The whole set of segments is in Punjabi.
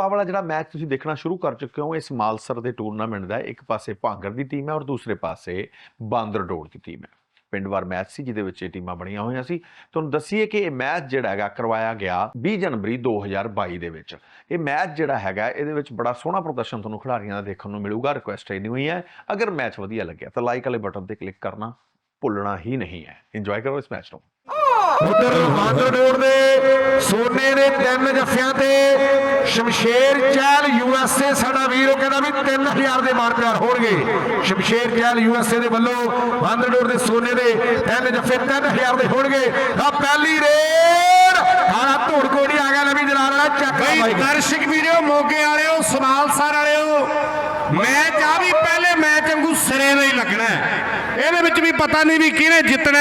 ਦੋਸਤੋ ਆਹ ਵਾਲਾ ਜਿਹੜਾ ਮੈਚ ਤੁਸੀਂ ਦੇਖਣਾ ਸ਼ੁਰੂ ਕਰ ਚੁੱਕੇ ਹੋ, ਇਸ ਮਾਲਸਰ ਦੇ ਟੂਰਨਾਮੈਂਟ ਦਾ, ਇੱਕ ਪਾਸੇ ਭਾਂਗਰ ਦੀ ਟੀਮ ਹੈ ਔਰ ਦੂਸਰੇ ਪਾਸੇ ਬਾਂਦਰਡੋੜ ਦੀ ਟੀਮ ਹੈ। ਪਿੰਡ ਵਾਰ ਮੈਚ ਸੀ, ਜਿਹਦੇ ਵਿੱਚ ਇਹ ਟੀਮਾਂ ਬਣੀਆਂ ਹੋਈਆਂ ਸੀ। ਤੁਹਾਨੂੰ ਦੱਸੀਏ ਕਿ ਇਹ ਮੈਚ ਜਿਹੜਾ ਹੈਗਾ ਕਰਵਾਇਆ ਗਿਆ 20 ਜਨਵਰੀ 2022 ਦੇ ਵਿੱਚ। ਇਹ ਮੈਚ ਜਿਹੜਾ ਹੈਗਾ, ਇਹਦੇ ਵਿੱਚ ਬੜਾ ਸੋਹਣਾ ਪ੍ਰਦਰਸ਼ਨ ਤੁਹਾਨੂੰ ਖਿਡਾਰੀਆਂ ਦਾ ਦੇਖਣ ਨੂੰ ਮਿਲੂਗਾ, ਰਿਕੁਐਸਟ ਇਹ ਹੋਈ ਹੈ, ਅਗਰ ਮੈਚ ਵਧੀਆ ਲੱਗਿਆ ਤਾਂ ਲਾਈਕ ਵਾਲੇ ਬਟਨ ਤੇ ਕਲਿੱਕ ਕਰਨਾ, ਭੁੱਲਣਾ ਹੀ ਨਹੀਂ ਹੈ। ਇੰਜੋਏ ਕਰੋ ਇਸ ਮੈਚ ਨੂੰ। ਉਧਰ ਬਾਂਦਰ ਰੋਡ ਦੇ ਸੋਨੇ ਦੇ ਤਿੰਨ ਜੱਫਿਆਂ ਤੇ ਸ਼ਮਸ਼ੇਰ ਚਹਿਲ ਯੂਐਸਏ ਸਾਡਾ ਵੀਰ ਉਹ ਕਹਿੰਦਾ ਵੀ 3000 ਦੇ ਮਾਰ ਪਿਆਰ ਹੋਣਗੇ। ਸ਼ਮਸ਼ੇਰ ਚਹਿਲ ਯੂਐਸਏ ਦੇ ਵੱਲੋਂ ਬਾਂਦਰ ਰੋਡ ਦੇ ਸੋਨੇ ਦੇ ਤਿੰਨ ਜੱਫੇ 3000 ਦੇ ਹੋਣਗੇ। ਆ ਪਹਿਲੀ ਰੇਡ! ਹਾਲਾ ਧੂੜ ਕੋੜੀ ਆ ਗਿਆ ਨਵੀਂ ਜਲਾਲ ਵਾਲਾ ਚੱਕ ਬਈ ਦਰਸ਼ਕ ਵੀਡੀਓ ਮੋਗੇ ਵਾਲਿਓ ਸਮਾਲਸਰ ਵਾਲਿਓ ਮੈਚ ਆ ਵੀ ਪਹਿਲੇ ਮੈਚ ਵਾਂਗੂ ਸਿਰੇ ਦਾ ਹੀ ਲੱਗਣਾ ਹੈ। ਇਹਦੇ ਵਿੱਚ ਵੀ ਪਤਾ ਨਹੀਂ ਵੀ ਕਿਹਨੇ ਜਿੱਤਣਾ।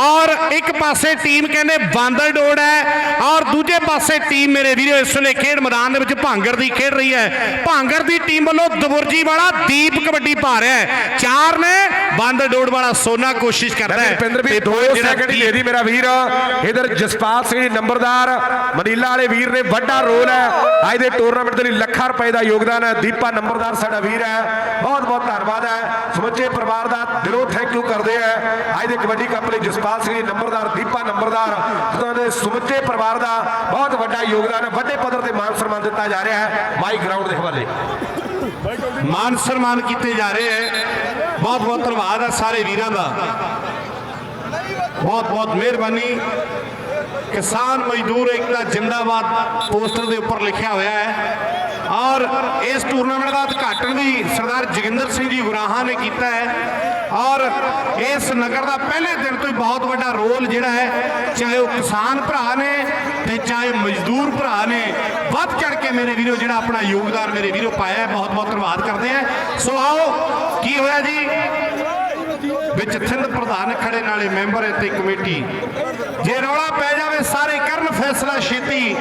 ਔਰ ਇੱਕ ਪਾਸੇ ਟੀਮ ਕਹਿੰਦੇ ਬਾਂਦਰ ਡੋੜ ਹੈ ਔਰ ਦੂਜੇ ਪਾਸੇ ਟੀਮ ਮੇਰੇ ਵੀਰੋ ਇਸ ਵੇਲੇ ਖੇਡ ਮੈਦਾਨ ਦੇ ਵਿੱਚ ਭਾਂਗਰ ਦੀ ਖੇਡ ਰਹੀ ਹੈ। ਭਾਂਗਰ ਦੀ ਟੀਮ ਵੱਲੋਂ ਦਬੁਰਜੀ ਵਾਲਾ ਦੀਪ ਕਬੱਡੀ ਪਾ ਰਿਹਾ ਹੈ। ਚਾਰ ਨੇ ਬਾਂਦਰ ਡੋੜ ਵਾਲਾ ਸੋਨਾ ਕੋਸ਼ਿਸ਼ ਕਰਦਾ ਹੈ। ਰੁਪਿੰਦਰ ਵੀ ਤੇ 2 ਜਿਹੜਾ ਸੈਕਿੰਡ ਦੇ ਦੀ ਮੇਰਾ ਵੀਰ। ਇਧਰ ਜਸਪਾਲ ਸਿੰਘ ਜੀ ਨੰਬਰਦਾਰ ਮਨੀਲਾ ਵਾਲੇ ਵੀਰ ਨੇ ਵੱਡਾ ਰੋਲ ਹੈ। ਅੱਜ ਦੇ ਟੂਰਨਾਮੈਂਟ ਦੇ ਲਈ ਲੱਖਾਂ ਰੁਪਏ ਦਾ ਯੋਗਦਾਨ ਹੈ। ਦੀਪਾ ਨੰਬਰਦਾਰ ਸਾਡਾ ਵੀਰ ਹੈ। ਬਹੁਤ ਬਹੁਤ ਧੰਨਵਾਦ ਹੈ। ਸਮੁੱਚੇ ਪਰਿਵਾਰ ਦਾ ਦਿਲੋਂ ਥੈਂਕ ਯੂ ਕਰਦੇ ਆ। ਅੱਜ ਦੇ ਕਬੱਡੀ ਕੱਪ ਲਈ ਜਸਪਾਲ ਸਿੰਘ ਜੀ ਨੰਬਰਦਾਰ, ਦੀਪਾ ਨੰਬਰਦਾਰ, ਉਹਨਾਂ ਦੇ ਸਮੁੱਚੇ ਪਰਿਵਾਰ ਦਾ ਬਹੁਤ ਵੱਡਾ ਯੋਗਦਾਨ ਹੈ ਵੱਡੇ ਪੱਧਰ ਤੇ ਮਾਨ ਸਨਮਾਨ ਦਿੱਤਾ ਜਾ ਰਿਹਾ ਹੈ ਮਾਈ ਗਰਾਊਂਡ ਦੇ ਹਵਾਲੇ। ਮਾਨ ਸਨਮਾਨ ਕੀਤੇ ਜਾ ਰਹੇ ਹੈ। ਬਹੁਤ ਬਹੁਤ ਧੰਨਵਾਦ ਹੈ ਸਾਰੇ ਵੀਰਾਂ ਦਾ। ਬਹੁਤ ਬਹੁਤ ਮਿਹਰਬਾਨੀ। ਕਿਸਾਨ ਮਜ਼ਦੂਰ ਏਕਤਾ ਜਿੰਦਾਬਾਦ ਪੋਸਟਰ ਦੇ ਉੱਪਰ ਲਿਖਿਆ ਹੋਇਆ ਹੈ। ਔਰ ਇਸ ਟੂਰਨਾਮੈਂਟ ਦਾ ਉਦਘਾਟਨ ਵੀ ਸਰਦਾਰ ਜੋਗਿੰਦਰ ਸਿੰਘ ਜੀ ਗੁਰਾਹਾਂ ਨੇ ਕੀਤਾ ਹੈ। ਔਰ ਇਸ ਨਗਰ ਦਾ ਪਹਿਲੇ ਦਿਨ ਤੋਂ ਹੀ ਬਹੁਤ ਵੱਡਾ ਰੋਲ ਜਿਹੜਾ ਹੈ, ਚਾਹੇ ਉਹ ਕਿਸਾਨ ਭਰਾ ਨੇ ਤੇ ਚਾਹੇ ਮਜ਼ਦੂਰ ਭਰਾ ਨੇ, ਵੱਧ ਚੜ ਕੇ ਮੇਰੇ ਵੀਰੋ ਜਿਹੜਾ ਆਪਣਾ ਯੋਗਦਾਨ ਮੇਰੇ ਵੀਰੋ ਪਾਇਆ ਬਹੁਤ ਬਹੁਤ ਧੰਨਵਾਦ ਕਰਦੇ ਆ ਸੋ ਆਓ, ਕੀ ਹੋਇਆ ਜੀ? ਵਿੱਚ ਥਿੰਦ ਪ੍ਰਧਾਨ ਖੜੇ ਨਾਲੇ ਮੈਂਬਰ ਹੈ ਤੇ ਕਮੇਟੀ। ਜੇ ਰੌਲਾ ਪੈ ਜਾਵੇ, ਸਾਰੇ ਕਰਨ ਫੈਸਲਾ ਛੇਤੀ।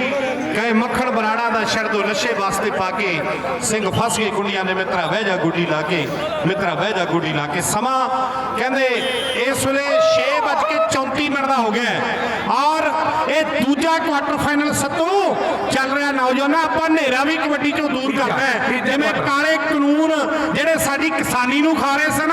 ਕਹੇ ਮੱਖਣ ਬਰਾੜਾ ਦਾ ਸ਼ਰਦੋ ਨਸ਼ੇ ਵਾਸਤੇ ਪਾ ਕੇ ਸਿੰਘ ਫਸ ਗਏ ਕੁੰਡੀਆਂ ਦੇ ਮਿੱਤਰਾ, ਬਹਿ ਜਾ ਗੁੱਡੀ ਲਾ ਕੇ। ਮਿੱਤਰਾ, ਬਹਿ ਜਾ ਗੁੱਡੀ ਲਾ ਕੇ। ਸਮਾਂ ਕਹਿੰਦੇ ਇਸ ਵੇਲੇ 6:34 ਮਿੰਟ ਦਾ ਹੋ ਗਿਆ ਔਰ ਇਹ ਦੂਜਾ ਕੁਆਟਰ ਫਾਈਨਲ ਸੱਤੂ ਚੱਲ ਰਿਹਾ ਨੌਜਵਾਨਾਂ, ਆਪਾਂ ਹਨੇਰਾ ਵੀ ਕਬੱਡੀ ਚੋਂ ਦੂਰ ਕਰਨਾ ਹੈ। ਜਿਵੇਂ ਕਾਲੇ ਕਾਨੂੰਨ ਜਿਹੜੇ ਸਾਡੀ ਕਿਸਾਨੀ ਨੂੰ ਖਾ ਰਹੇ ਸਨ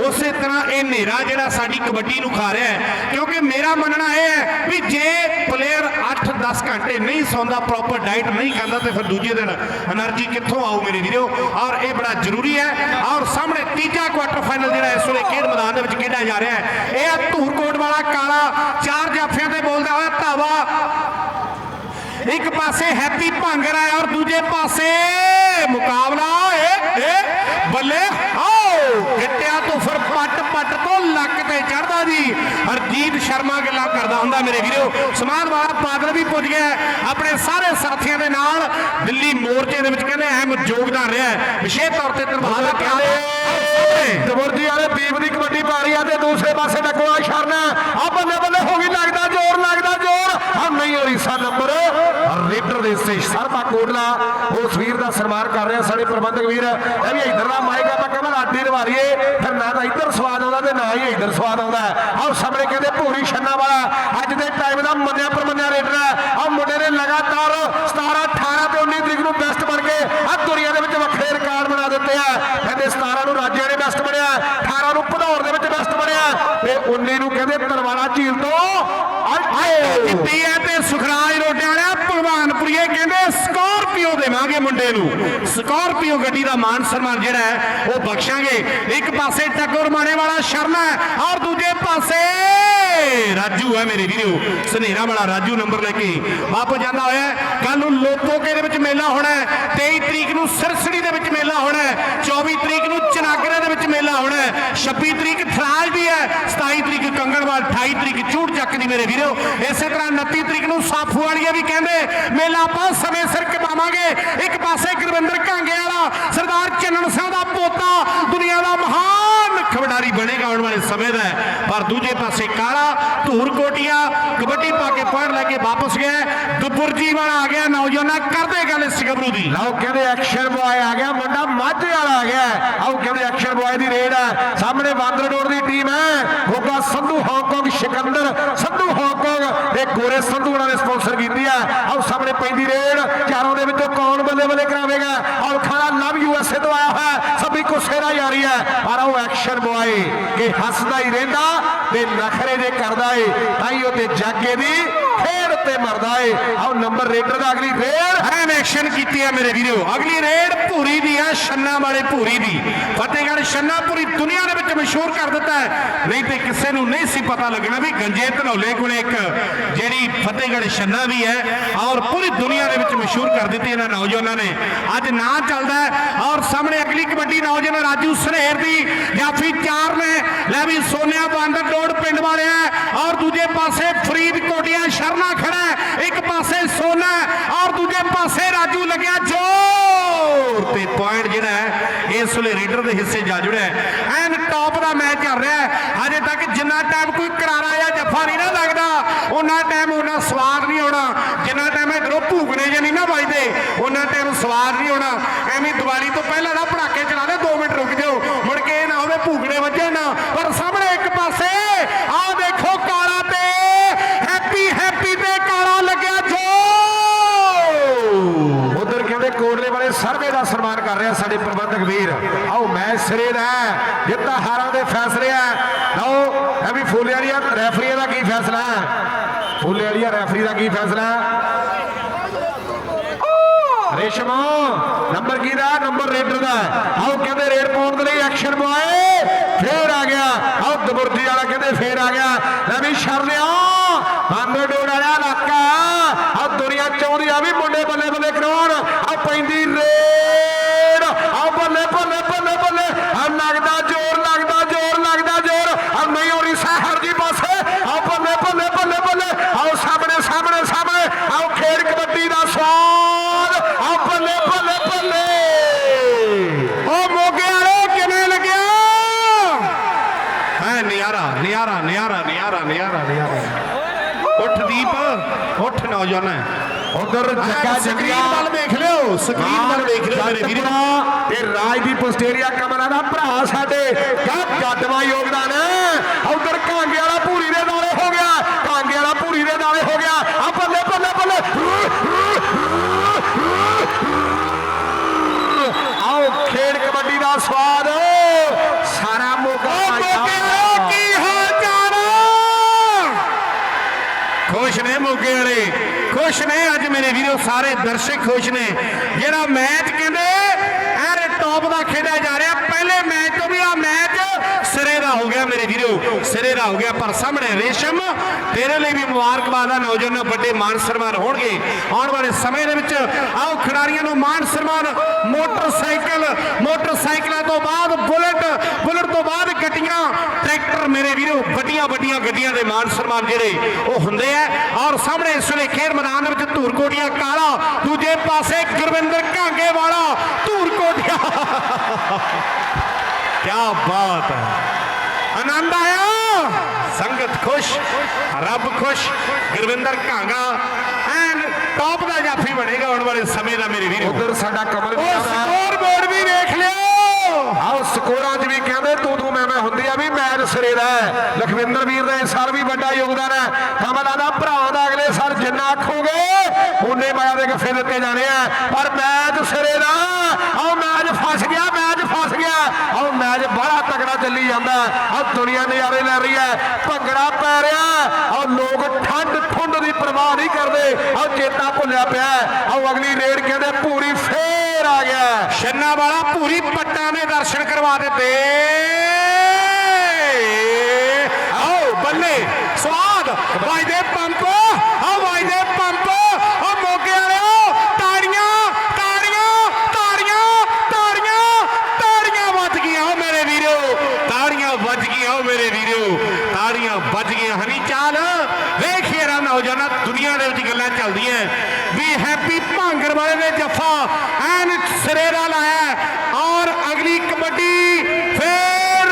ਉਸੇ ਤਰ੍ਹਾਂ ਇਹ ਹਨੇਰਾ ਜਿਹੜਾ ਸਾਡੀ ਕਬੱਡੀ ਨੂੰ ਖਾ ਰਿਹਾ ਹੈ, ਕਿਉਂਕਿ ਮੇਰਾ ਮੰਨਣਾ ਇਹ ਹੈ ਵੀ ਜੇ ਪਲੇਅਰ 8-10 ਘੰਟੇ ਨਹੀਂ ਸੌਂਦਾ ਪ੍ਰੋਪਰ ਡਾਈਟ ਨਹੀਂ ਖਾਂਦਾ, ਤੇ ਫਿਰ ਦੂਜੇ ਦਿਨ એનર્ਜੀ ਕਿੱਥੋਂ ਆਊ ਮੇਰੇ ਵੀਰੋ? ਔਰ ਇਹ ਬੜਾ ਜ਼ਰੂਰੀ ਹੈ। ਔਰ ਸਾਹਮਣੇ ਤੀਜਾ ਕੁਆਟਰ ਫਾਈਨਲ ਜਿਹੜਾ ਇਸ ਵੇਲੇ ਖੇਡ ਮੈਦਾਨ ਦੇ ਵਿੱਚ ਖੇਡਿਆ ਜਾ ਰਿਹਾ ਹੈ। ਇਹ ਆ ਧੂਰਕੋਟ ਵਾਲਾ ਕਾਲਾ ਚਾਰ ਜਾਫਿਆਂ ਤੇ ਬੋਲਦਾ ਹੋਇਆ ਧਾਵਾ। ਇੱਕ ਪਾਸੇ ਹੈਪੀ ਭੰਗਰਾ ਔਰ ਦੂਜੇ ਪਾਸੇ ਮੁਕਾਬਲਾ ਇਹ ਚੜਦਾ ਜੀ ਹਰਜੀਤ ਸ਼ਰਮਾ ਗੱਲਾਂ ਕਰਦਾ ਹੁੰਦਾ ਮੇਰੇ ਵੀਰੋ। ਸਮਾਨ ਵਾਲਾ ਬਾਦਲ ਵੀ ਪੁੱਜ ਗਿਆ। ਆਪਣੇ ਸਾਰੇ ਸਾਥੀਆਂ ਦੇ ਨਾਲ ਦਿੱਲੀ ਮੋਰਚੇ ਦੇ ਵਿੱਚ ਕਹਿੰਦੇ ਅਹਿਮ ਯੋਗਦਾਨ ਰਿਹਾ ਵਿਸ਼ੇਸ਼ ਤੌਰ ਤੇ ਧੰਨਵਾਦ ਹੈ। ਕਹਿੰਦੇ ਦਵਰਜੀ ਵਾਲੇ ਦੀਪ ਦੀ ਕਬੱਡੀ ਪਾ ਰਹੀ ਆ ਤੇ ਦੂਸਰੇ ਪਾਸੇ ਡਕਵਾ ਸ਼ਰਨਾ। ਆ ਬੱਲੇ ਬੱਲੇ ਹੋ ਗਈ ਲੱਗਦਾ ਜ਼ੋਰ ਲੱਗਦਾ ਜ਼ੋਰ। ਆ ਨਹੀਂ ਹੋਰੀਸਾ ਨੰਬਰ। ਰੇਡਰ ਦੇ ਸੇ ਸਰਬਾ ਕੋਟਲਾ ਉਸ ਵੀਰ ਦਾ ਸਨਮਾਨ ਕਰ ਰਿਹਾ ਸਾਡੇ ਪ੍ਰਬੰਧਕ ਵੀਰ। ਇਹ ਵੀ ਇਧਰ ਦਾ ਮਾਈਕ ਆਪਾਂ ਫਿਰ ਨਾ ਤਾਂ ਇੱਧਰ ਸਵਾਦ ਆਉਂਦਾ ਤੇ ਨਾ ਹੀ ਇੱਧਰ ਸਵਾਦ ਆਉਂਦਾ ਆਹ ਸਾਹਮਣੇ ਕਹਿੰਦੇ ਭੂਰੀ ਛੰਨਾ ਵਾਲਾ, ਅੱਜ ਦੇ ਟਾਈਮ ਦਾ ਮੰਨਿਆ ਪਰਮੰਨਿਆ ਰੇਡਰ ਹੈ। ਆ ਮੁੰਡੇ ਨੇ ਲਗਾਤਾਰ 17 18 ਤੇ 19 ਤਰੀਕ ਨੂੰ ਬੈਸਟ ਬਣ ਕੇ ਆ ਦੁਨੀਆ ਦੇ ਵਿੱਚ ਵੱਖਰੇ ਰਿਕਾਰਡ ਬਣਾ ਦਿੱਤੇ ਆ। ਕਹਿੰਦੇ 17 ਨੂੰ ਰਾਜਿਆਂ ਨੇ ਬੈਸਟ ਬਣਿਆ 18 ਨੂੰ ਭਦੌੜ ਦੇ ਵਿੱਚ ਬੈਸਟ ਬਣਿਆ। ਤੇ 19 ਨੂੰ ਕਹਿੰਦੇ ਤਲਵਾੜਾ ਝੀਲ ਤੋਂ ਆਏ ਜਿੱਤੀ ਹੈ ਤੇ ਸੁਖਰਾਜ ਰੋਡੇ ਵਾਲਿਆ ਭਗਵਾਨਪੁਰੀਏ ਕਹਿੰਦੇ ਸਕਾਰਪੀਓ ਦੇਵਾਂਗੇ ਮੁੰਡੇ ਨੂੰ। ਸਕਾਰਪੀਓ ਗੱਡੀ ਦਾ ਮਾਨ ਸਨਮਾਨ ਜਿਹੜਾ ਹੈ, ਉਹ ਬਖਸ਼ਾਂਗੇ। ਇੱਕ ਪਾਸੇ ਟੱਕਰ ਮਾਣੇ ਵਾਲਾ ਸ਼ਰਮਾ ਔਰ ਦੂਜੇ ਪਾਸੇ ਰਾਜੂ ਹੈ ਮੇਰੇ ਵੀਰੋ। ਸਨੇਰਾ ਵਾਲਾ ਰਾਜੂ ਨੰਬਰ ਲੈ ਕੇ ਵਾਪਸ ਜਾਂਦਾ ਹੋਇਆ ਕੱਲ ਨੂੰ ਲੋਪੋਕੇ ਦੇ ਵਿੱਚ ਮੇਲਾ ਹੋਣਾ ਹੈ। 23 ਤਰੀਕ ਨੂੰ ਸਿਰਸੜੀ ਦੇ ਵਿੱਚ ਮੇਲਾ ਹੋਣਾ ਹੈ। 24 ਤਰੀਕ ਨੂੰ ਚਨਾਗਰੇ ਦੇ ਵਿੱਚ ਮੇਲਾ ਹੋਣਾ ਹੈ। 26 ਤਰੀਕ ਥਰਾਜ ਦੀ ਹੈ 27 ਤਰੀਕ ਕੰਗਣਵਾਲ 28 ਤਰੀਕ ਚੂੜ ਚੱਕ ਦੀ ਮੇਰੇ ਵੀਰੋ। ਇਸੇ ਤਰ੍ਹਾਂ 29 ਤਰੀਕ ਨੂੰ ਸਾਫੂ ਵਾਲੀਆ ਵੀ ਕਹਿੰਦੇ, ਮੇਲਾ ਆਪਾਂ ਸਮੇਂ ਸਿਰ ਕਮਾਵਾਂਗੇ ਇੱਕ ਪਾਸੇ ਗੁਰਵਿੰਦਰ ਕਾਂਗੇ ਵਾਲਾ, ਸਰਦਾਰ ਚੰਨਣ ਸਿੰਘ ਦਾ ਪੋਤਾ, ਦੁਨੀਆ ਦਾ ਮਹਾਨ ਖਿਡਾਰੀ ਬਣੇਗਾ ਆਉਣ ਵਾਲੇ ਸਮੇਂ ਦਾ। ਪਰ ਦੂਜੇ ਪਾਸੇ ਕਾਲਾ ਧੂਰ ਕੋਟੀਆਂ, ਕਬੱਡੀ ਪਾ ਕੇ ਪੁਆਇੰਟ ਲੈ ਕੇ ਵਾਪਸ ਗਿਆ। ਦੁਪੁਰਜੀ ਵਾਲਾ ਆ ਗਿਆ, ਨੌਜਵਾਨਾਂ ਕਰਦੇ ਗੱਲ ਇਸ ਗੱਭਰੂ ਦੀ। ਲਓ, ਕਹਿੰਦੇ ਐਕਸ਼ਨ ਉਹਨਾਂ ਨੇ ਸਪਾਂਸਰ ਕੀਤੀ ਹੈ ਆਓ ਸਾਹਮਣੇ ਪੈਂਦੀ ਰੇਡ। ਚਾਰੋਂ ਦੇ ਵਿੱਚੋਂ ਕੌਣ ਬੱਲੇ ਬੱਲੇ ਕਰਾਵੇਗਾ? ਔਰ ਖਾਣਾ ਲਵ ਏ ਤੋਂ ਆਇਆ ਹੋਇਆ। ਸਭੀ ਗੁੱਸੇ ਨਾਲ ਯਾਰੀ ਹੈ। ਪਰ ਉਹ ਐਕਸ਼ਨ ਬੁਆਏ। ਕਿ ਹੱਸਦਾ ਹੀ ਰਹਿੰਦਾ ਤੇ ਨਖਰੇ ਦੇ ਕਰਦਾ ਏ, ਤਾਂ ਹੀ ਉਹ ਤੇ ਜਾਗੇ ਦੀ ਖੇਡ ਤੇ ਮਰਦਾ ਏ। ਆਓ ਨੰਬਰ ਰੇਡਰ ਦਾ ਅਗਲੀ ਰੇਡ। ਐਨ ਐਕਸ਼ਨ ਕੀਤੀ ਹੈ ਮੇਰੇ ਵੀਰੋ। ਅਗਲੀ ਰੇਡ ਭੂਰੀ ਦੀ ਹੈ ਛੰਨਾ ਵਾਲੇ ਭੂਰੀ ਦੀ। ਫਤਿਹਗੜ੍ਹ ਛੰਨਾ ਪੂਰੀ ਦੁਨੀਆ ਦੇ ਵਿੱਚ ਮਸ਼ਹੂਰ ਕਰ ਦਿੱਤਾ ਹੈ। ਨਹੀਂ ਤੇ ਕਿਸੇ ਨੂੰ ਨਹੀਂ ਸੀ ਪਤਾ ਲੱਗਣਾ ਵੀ ਗੰਜੇ ਧਨੌਲੇ ਕੋਲੇ ਇੱਕ ਜਿਹੜੀ ਫਤਿਹਗੜ੍ਹ ਛੰਨਾ ਵੀ ਹੈ ਔਰ ਪੂਰੀ ਦੁਨੀਆ ਦੇ ਵਿੱਚ ਮਸ਼ਹੂਰ ਕਰ ਦਿੱਤੀ ਇਹਨਾਂ ਨੌਜਵਾਨਾਂ ਨੇ। ਅੱਜ ਨਾਂ ਚੱਲਦਾ ਔਰ ਸਾਹਮਣੇ ਅਗਲੀ ਕਬੱਡੀ ਨੌਜਵਾਨ ਰਾਜੂ ਸਰੇਰ ਦੀ ਜਾਫੀ ਚਾਰ ਨੇ। ਲੈ ਵੀ ਸੋਨਿਆ ਬਾਂਦਰ ਰੋਡ ਪਿੰਡ ਵਾਲੇ ਔਰ ਦੂਜੇ ਪਾਸੇ ਫਰੀਦ ਕੋਟੀਆਂ ਸ਼ਰਨਾ ਖੜਾ ਇੱਕ ਪਾਸੇ ਸੋਨਾ ਔਰ ਦੂਜੇ ਪਾਸੇ ਰਾਜੂ ਲੱਗਿਆ ਜੋਰ। ਤੇ ਪੁਆਇੰਟ ਜਿਹੜਾ ਹੈ, ਇਸ ਵੇਲੇ ਰੇਡਰ ਦੇ ਹਿੱਸੇ ਜਾ ਜੁੜਿਆ ਐਨ ਟੌਪ ਦਾ ਮੈਚ ਚੱਲ ਰਿਹਾ ਹਜੇ ਤੱਕ ਜਿੰਨਾ ਟਾਈਮ ਕੋਈ ਕਰਾਰਾ ਜਾਂ ਜੱਫਾ ਨਹੀਂ ਨਾ ਲੱਗਦਾ ਉਹਨਾਂ ਟਾਈਮ ਉਹਨਾਂ ਸਵਾਦ ਨਹੀਂ ਆਉਣਾ। ਜਿੰਨਾ ਟਾਈਮ ਇਧਰੋਂ ਭੂਗਣੇ ਜੇ ਨਹੀਂ ਨਾ ਵੱਜਦੇ ਉਹਨਾਂ ਟਾਈਮ ਸਵਾਦ ਨਹੀਂ ਆਉਣਾ। ਐਵੇਂ ਦੀਵਾਲੀ ਤੋਂ ਪਹਿਲਾਂ ਦਾ ਰੇਸ਼ਮ ਨੰਬਰ ਕੀ ਦਾ ਨੰਬਰ ਰੇਡਰ ਦਾ ਆਓ ਕਹਿੰਦੇ ਰੇਡ ਪਾਉਣ ਦੇ ਲਈ ਐਕਸ਼ਨ ਬੁਆਏ ਫੇਰ ਆ ਗਿਆ। ਆਓ ਦਬੁਰਜੀ ਵਾਲਾ ਕਹਿੰਦੇ ਫੇਰ ਆ ਗਿਆ। ਲੈ ਵੀ ਛੜ ਲਿਆ ਬਾਂਦਰ ਡੋੜ ਵਾਲਾ ਇਲਾਕਾ ਆ ਦੁਨੀਆ ਚਾਹੁੰਦੀ ਆ ਵੀ ਮੁੰਡੇ ਬੱਲੇ ਬੱਲੇ ਕਰਾਉਣ ਆ ਪੈਂਦੀ ਰੇਡ ਆ ਬੱਲੇ ਬੱਲੇ ਬੱਲੇ ਬੱਲੇ ਆ ਲੱਗਦਾ ਜ਼ੋਰ ਲੱਗਦਾ ਜ਼ੋਰ ਲੱਗਦਾ ਜ਼ੋਰ ਆ ਨਹੀਂ ਹੋਣੀ ਸਹਿਰ ਦੀ ਪਾਸੇ ਆ ਬੱਲੇ ਬੱਲੇ ਬੱਲੇ ਬੱਲੇ ਆਓ ਸਾਹਮਣੇ ਸਾਹਮਣੇ ਸਾਹਮਣੇ ਆਓ ਖੇਡ ਕਬੱਡੀ ਦਾ ਸਵਾਦ ਆ ਬੱਲੇ ਬੱਲੇ ਬੱਲੇ ਉਹ ਮੋਗੇ ਵਾਲੇ ਕਿਵੇਂ ਲੱਗਿਆ ਹੈ ਨਿਆਰਾ ਨਿਆਰਾ ਨਿਆਰਾ ਨਿਆਰਾ ਨਿਆਰਾ ਨਿਆਰਾ ਉੱਠ ਦੀਪ ਉੱਠ ਨੌਜਵਾਨ ਉਧਰ ਜੱਗਾ ਸਕਰੀਨ ਜੰਗੀਆਂ ਵੱਲ ਵੇਖ ਲਿਓ ਸਕਰੀਨ ਵੱਲ ਵੇਖ ਲਿਓ ਮੇਰੇ ਵੀਰੋ ਤੇ ਰਾਜਦੀਪ ਆਸਟ੍ਰੇਲੀਆ ਕਮਰਾ ਦਾ ਭਰਾ ਸਾਡੇ ਕਿਆ ਗੱਡਵਾ ਯੋਗਦਾਨ ਉਧਰ ਕਾਂਗੇ ਵਾਲਾ ਪੂਰੀ ਦੇ ਨਾਲੇ ਹੋ ਗਿਆ ਕਾਂਗੇ ਵਾਲਾ ਪੂਰੀ ਦੇ ਨਾਲੇ ਹੋ ਗਿਆ ਆ ਬੱਲੇ ਬੱਲੇ ਬੱਲੇ ਆਓ ਖੇਡ ਕਬੱਡੀ ਦਾ ਸਵਾਦ ਸਾਰਾ ਮੋਗਾ ਮੋਗੇ ਵਾਲੇ ਕੀ ਹਾਲ ਚਾਲ ਖੁਸ਼ ਨੇ ਮੋਗੇ ਵਾਲੇ ਖੁਸ਼ ਨੇ ਅੱਜ ਮੇਰੇ ਵੀਰੋ, ਸਾਰੇ ਦਰਸ਼ਕ ਖੁਸ਼ ਨੇ। ਜਿਹੜਾ ਮੈਚ ਕਹਿੰਦੇ ਐਰੇ ਟੌਪ ਦਾ ਖੇਡਿਆ ਜਾ ਰਿਹਾ, ਪਹਿਲੇ ਮੈਚ ਤੋਂ ਵੀ ਆ ਮੈਚ ਸਿਰੇ ਦਾ ਹੋ ਗਿਆ ਮੇਰੇ ਵੀਰੋ, ਸਿਰੇ ਦਾ ਹੋ ਗਿਆ। ਪਰ ਸਾਹਮਣੇ ਰੇਸ਼ਮ, ਤੇਰੇ ਲਈ ਵੀ ਮੁਬਾਰਕਬਾਦ ਆ, ਨੌਜਵਾਨਾਂ ਵੱਡੇ ਮਾਨ ਸਨਮਾਨ ਹੋਣਗੇ। ਆਉਣ ਵਾਲੇ ਸਮੇਂ ਦੇ ਵਿੱਚ ਆਓ ਖਿਡਾਰੀਆਂ ਨੂੰ ਮਾਨ ਸਨਮਾਨ, ਮੋਟਰਸਾਈਕਲ, ਮੋਟਰਸਾਈਕਲਾਂ ਤੋਂ ਬਾਅਦ ਬੁਲਟ ਬੁਲਟ ਤੋਂ ਬਾਅਦ ਗੱਡੀਆਂ, ਟਰੈਕਟਰ ਮੇਰੇ ਵੀਰੋ ਵੱਡੀਆਂ ਵੱਡੀਆਂ ਗੱਡੀਆਂ ਦੇ ਮਾਨ ਸਨਮਾਨ ਜਿਹੜੇ ਉਹ ਹੁੰਦੇ ਆ। ਔਰ ਸਾਹਮਣੇ ਇਸ ਵੇਲੇ ਖੇਡ ਮੈਦਾਨ ਦੇ ਵਿੱਚ ਧੂਰਕੋਟੀਆਂ ਕਾਲਾ ਦੂਜੇ ਪਾਸੇ ਗੁਰਵਿੰਦਰ ਘਾਂਗੇ ਵਾਲਾ ਧੂਰਕੋਟੀਆਂ। ਕੀ ਬਾਤ ਹੈ। ਆਨੰਦ ਆਇਆ। ਸੰਗਤ ਖੁਸ਼ ਰੱਬ ਖੁਸ਼ ਗੁਰਵਿੰਦਰ ਘਾਂਗਾ। ਐਨ ਟੌਪ ਦਾ ਜਾਫੀ ਬਣੇਗਾ ਆਉਣ ਵਾਲੇ ਸਮੇਂ ਦਾ ਮੇਰੇ ਵੀਰੋ। ਉਧਰ ਸਾਡਾ ਕਮਲ ਵੀ ਆਦਾ ਸਕੋਰ ਬੋਰਡ ਵੀ ਵੇਖ ਲਿਓ ਆਓ ਸਕੋਰਾਂ 'ਚ ਵੀ ਕਹਿੰਦੇ, ਤੂੰ ਤੂੰ ਮੈਂ ਮੈਂ ਹੁੰਦੀ ਆ ਵੀ ਮੈਚ ਸਿਰੇ ਦਾ ਲਖਵਿੰਦਰ ਵੀਰ ਦਾ ਇਸ ਸਾਲ ਵੀ ਵੱਡਾ ਯੋਗਦਾਨ ਹੈ। ਕਮਲਾਂ ਦਾ ਭਰਾ ਦਾ ਅਗਲੇ ਸਾਲ ਜਿੰਨਾ ਆਖੋਗੇ ਉਹਨੇ ਮਾਇਆ ਦੇ ਗੱਫੇ ਦਿੱਤੇ ਜਾਣੇ ਆ। ਪਰ ਮੈਚ ਸਿਰੇ ਦਾ ਆਓ ਮੈਚ ਫਸ ਗਿਆ, ਮੈਚ ਫਸ ਗਿਆ। ਆਓ ਮੈਚ ਬੜਾ ਤਕੜਾ ਚੱਲੀ ਜਾਂਦਾ। ਆਓ ਦੁਨੀਆ ਨਜ਼ਾਰੇ ਲੈ ਰਹੀ ਹੈ। ਭੰਗੜਾ ਪੈ ਰਿਹਾ। ਆਓ ਲੋਕ ਠੰਡ ਠੁੰਡ ਦੀ ਪਰਵਾਹ ਨਹੀਂ ਕਰਦੇ। ਆਓ ਚੇਤਾ ਭੁੱਲਿਆ ਪਿਆ। ਆਓ ਅਗਲੀ ਰੇਡ ਕਹਿੰਦੇ ਪੂਰੀ ਫੇਰ ਆ ਗਿਆ। ਛੰਨਾ ਵਾਲਾ ਪੂਰੀ ਪੱਟਾਂ ਦੇ ਦਰਸ਼ਨ ਕਰਵਾ ਦਿੱਤੇ। ਆਓ ਬੱਲੇ, ਸਵਾਦ। ਵਾਜਦੇ ਪੰਪ ਆਓ ਵਾਜਦੇ ਪੰਪ ਆ ਮੋਗੇ ਵਾਲਿਓ ਤਾੜੀਆਂ ਤਾੜੀਆਂ ਤਾੜੀਆਂ ਤਾੜੀਆਂ ਤਾੜੀਆਂ ਵੱਜ ਗਈਆਂ ਓ ਮੇਰੇ ਵੀਰੋ ਤਾੜੀਆਂ ਵੱਜ ਗਈਆਂ ਓ ਮੇਰੇ ਵੀਰੋ ਤਾੜੀਆਂ ਵੱਜ ਗਈਆਂ ਹਨੀ ਚਾਲ ਵੇਖ ਯਾਰਾ ਨੌਜਵਾਨਾਂ ਦੁਨੀਆ ਦੇ ਵਿੱਚ ਗੱਲਾਂ ਚੱਲਦੀਆਂ ਵੀ ਹੈਪੀ ਭਾਂਗਰ ਵਾਲੇ ਨੇ ਜੱਫਾ ਐਨ ਲਾਇਆ ਔਰ ਅਗਲੀ ਕਬੱਡੀ ਫੇਰ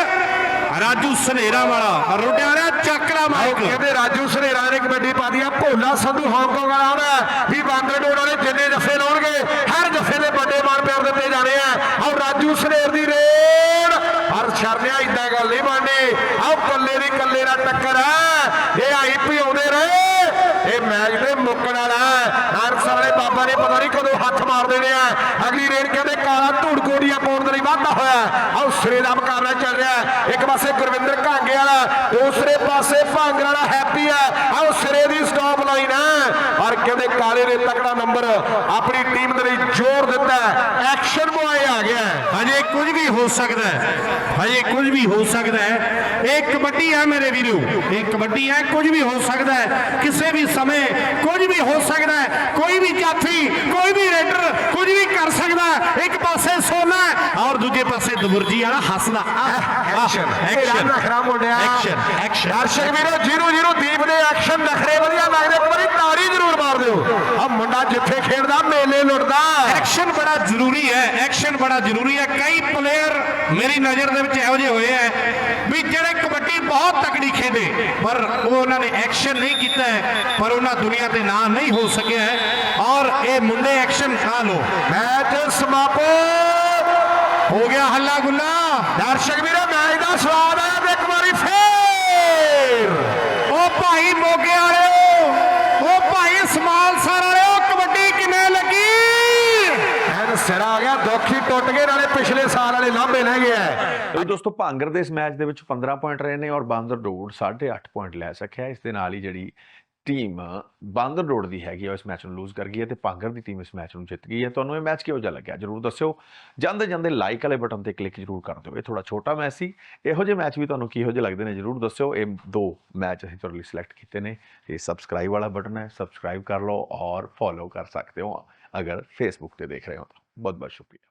ਰਾਜੂ ਸਨੇਰਾ ਵਾਲਾ। ਰੁਡਿਆਣਾ ਚੱਕਰਾ ਮਾਈਕ ਕਹਿੰਦੇ ਰਾਜੂ ਸਨੇਰਾ ਨੇ ਕਬੱਡੀ ਪਾ ਦਿਆ ਭੋਲਾ ਸੰਧੂ ਹਾਂਗਕਾਂਗ ਵਾਲਾ ਆਉਂਦਾ ਵੀ ਬਾਂਦਰ ਡੋੜ ਵਾਲੇ ਜਿੰਨੇ ਜੱਫੇ ਲਾਉਣਗੇ, ਹਰ ਜੱਫੇ ਦੇ ਵੱਡੇ ਮਾਨ ਪਿਆਰ ਦਿੱਤੇ ਜਾਣੇ ਆ। ਆਓ ਰਾਜੂ ਸਨੇਰ ਦੀ ਰੇਡ। ਪਰ ਸ਼ਰਨਿਆ ਇਦਾਂ ਗੱਲ ਨਹੀਂ ਬਣਨੀ ਆਓ ਕੱਲੇ ਦੀ ਕੱਲੇ ਨਾਲ ਟੱਕਰ ਹੈ। ਇਹ ਆਈ ਭਿਉਂਦੇ ਰਹੇ ਇਹ ਮੈਚ ਤੇ ਮੁੱਕਣ ਵਾਲਾ ਹੈ। ਵਾਲੇ ਬਾਬਾ ਨੇ ਪਤਾ ਨਹੀਂ ਕਦੋਂ ਹੱਥ ਮਾਰ ਦੇਣੇ ਆ। ਅਗਲੀ ਰੇਡ ਕਹਿੰਦੇ ਕਾਲਾ ਧੂੜ ਕੋੜੀਆਂ ਪਾਉਣ ਦੇ ਲਈ ਵਾਧਾ ਹੋਇਆ ਆਹ ਸਿਰੇ ਦਾ ਮੁਕਾਬਲਾ ਚੱਲ ਰਿਹਾ ਇੱਕ ਪਾਸੇ ਗੁਰਵਿੰਦਰ ਘਾਂਗੇ ਵਾਲਾ, ਦੂਸਰੇ ਪਾਸੇ ਭਾਂਗਰ ਵਾਲਾ ਹੈਪੀ ਹੈ। ਆਓ ਸਿਰੇ ਦੀ ਸਟਾਪ ਲਾਈਨ ਹੈ। ਔਰ ਕਹਿੰਦੇ ਕਾਲੇ ਨੇ ਤਕੜਾ ਨੰਬਰ ਆਪਣੀ ਟੀਮ ਦੇ ਲਈ ਜ਼ੋਰ ਦਿੱਤਾ ਐਕਸ਼ਨ ਬੁਆਏ ਆ ਗਿਆ ਹੈ। ਹਜੇ ਕੁਝ ਵੀ ਹੋ ਸਕਦਾ ਹੈ। ਹਜੇ ਕੁਝ ਵੀ ਹੋ ਸਕਦਾ ਹੈ। ਇਹ ਕਬੱਡੀ ਹੈ ਮੇਰੇ ਵੀਰੋ। ਇਹ ਕਬੱਡੀ ਹੈ ਕੁਝ ਵੀ ਹੋ ਸਕਦਾ ਹੈ। ਕਿਸੇ ਵੀ ਸਮੇਂ ਕੁਝ ਵੀ ਹੋ ਸਕਦਾ ਹੈ। ਕੋਈ ਵੀ ਜਾਫੀ ਕੋਈ ਵੀ ਰੇਡਰ ਕੁਝ ਵੀ ਕਰ ਸਕਦਾ ਹੈ। ਇੱਕ ਪਾਸੇ ਸੋਨਾ ਔਰ ਦੂਜੇ ਪਾਸੇ ਦਬੁਰਜੀ ਵਾਲਾ ਹੱਸਦਾ। ਐਕਸ਼ਨ ਐਕਸ਼ਨ ਐਕਸ਼ਨ ਐਕਸ਼ਨ ਦਰਸ਼ਕ ਵੀਰੋ ਜੀਰੋ ਜੀਰੋ ਦੀਪ ਦੇ ਐਕਸ਼ਨ ਨਖਰੇ ਵਧੀਆ ਲੱਗਦੇ ਇੱਕ ਵਾਰੀ ਤਾੜੀ ਜ਼ਰੂਰ ਮਾਰ ਦਿਓ ਆ ਮੁੰਡਾ ਜਿੱਥੇ ਖੇਡਦਾ ਮੇਲੇ ਲੁੱਟਦਾ ਐਕਸ਼ਨ ਬੜਾ ਜ਼ਰੂਰੀ ਹੈ ਐਕਸ਼ਨ ਬੜਾ ਜ਼ਰੂਰੀ ਹੈ। ਕਈ ਪਲੇਅਰ ਮੇਰੀ ਨਜ਼ਰ ਦੇ ਵਿੱਚ ਇਹੋ ਜਿਹੇ ਹੋਏ ਹੈ ਵੀ ਜਿਹੜੇ ਕਬੱਡੀ ਬਹੁਤ ਤਕੜੀ ਖੇਡੇ, ਪਰ ਉਹ ਉਹਨਾਂ ਨੇ ਐਕਸ਼ਨ ਨਹੀਂ ਕੀਤਾ ਪਰ ਉਹਨਾਂ ਦੁਨੀਆ ਤੇ ਨਾਂ ਨਹੀਂ ਹੋ ਸਕਿਆ ਔਰ ਇਹ ਮੁੰਡੇ ਐਕਸ਼ਨ ਖਾ ਲੋ ਮੈਚ ਸਮਾਪਤ। ਹੋ ਗਿਆ ਹੱਲਾ ਗੁੱਲਾ। ਦਰਸ਼ਕ ਵੀਰੋ, ਮੈਚ ਦਾ ਸਵਾਦ ਆਇਆ ਤੇ ਇੱਕ ਵਾਰੀ ਫੇਰ ਉਹ ਭਾਈ ਮੋਗੇ ਵਾਲਿਓ ਉਹ ਭਾਈ ਸਮਾਲਸਰ ਵਾਲਿਓ ਕਬੱਡੀ ਕਿਵੇਂ ਲੱਗੀ ਐਨ ਸਿਰ ਆ ਗਿਆ ਦੁੱਖੀ ਟੁੱਟ ਗਏ ਨਾਲੇ ਪਿਛਲੇ ਸਾਲ ਵਾਲੇ ਲਾਂਭੇ ਲੈ ਗਿਆ ਤੋ ਦੋਸਤੋ, ਭਾਂਗਰ ਦੇ ਇਸ ਮੈਚ ਦੇ ਵਿੱਚ 15 ਪੁਆਇੰਟ ਰਹੇ ਨੇ ਔਰ ਬਾਂਦਰ ਰੋਡ 8.5 ਪੁਆਇੰਟ ਲੈ ਸਕਿਆ ਇਸ ਦੇ ਨਾਲ ਹੀ ਜਿਹੜੀ ਟੀਮ ਬਾਂਦਰ ਰੋਡ ਦੀ ਹੈਗੀ ਆ ਇਸ ਮੈਚ ਨੂੰ ਲੂਜ਼ ਕਰ ਗਈ ਹੈ ਤੇ ਭਾਂਗਰ ਦੀ ਟੀਮ ਇਸ ਮੈਚ ਨੂੰ ਜਿੱਤ ਗਈ ਹੈ। ਤੁਹਾਨੂੰ ਇਹ ਮੈਚ ਕਿਹੋ ਜਿਹਾ ਲੱਗਿਆ? ਜਰੂਰ ਦੱਸਿਓ। ਜਾਂਦੇ ਜਾਂਦੇ ਲਾਈਕ ਵਾਲੇ ਬਟਨ ਤੇ ਕਲਿੱਕ ਜਰੂਰ ਕਰ ਦਿਓ। ਇਹ ਥੋੜਾ ਛੋਟਾ ਮੈਚ ਸੀ। ਇਹੋ ਜਿਹੇ ਮੈਚ ਵੀ ਤੁਹਾਨੂੰ ਕਿਹੋ ਜਿਹੇ ਲੱਗਦੇ ਨੇ ਜਰੂਰ ਦੱਸਿਓ। ਇਹ ਦੋ ਮੈਚ ਅਸੀਂ ਤੁਹਾਡੇ ਲਈ ਸਿਲੈਕਟ ਕੀਤੇ ਨੇ। ਇਹ ਸਬਸਕ੍ਰਾਈਬ ਵਾਲਾ ਬਟਨ ਹੈ। ਸਬਸਕ੍ਰਾਈਬ ਕਰ ਲਓ ਔਰ ਫੋਲੋ ਕਰ ਸਕਦੇ ਹੋ ਅਗਰ ਫੇਸਬੁੱਕ ਤੇ ਦੇਖ ਰਹੇ ਹੋ ਤਾਂ। ਬਹੁਤ ਬਹੁਤ ਸ਼ੁਕਰੀਆ।